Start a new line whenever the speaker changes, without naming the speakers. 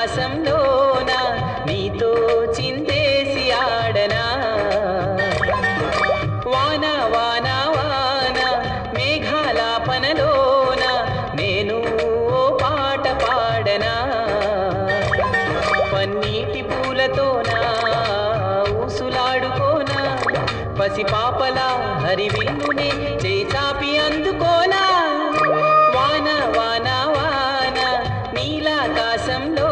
ఆకాశంలోన? నీతో చిందేసి ఆడనా? వాన వాన వాన మేఘాలాపనలోన? నేను ఓ పాట పాడనా? పన్నీటి పూలతోనా? ఊసులాడుకోనా? పసిపాపలా హరివిల్లునే చేతాపి అందుకోనా? వాన వాన వాన నీలాకాశంలో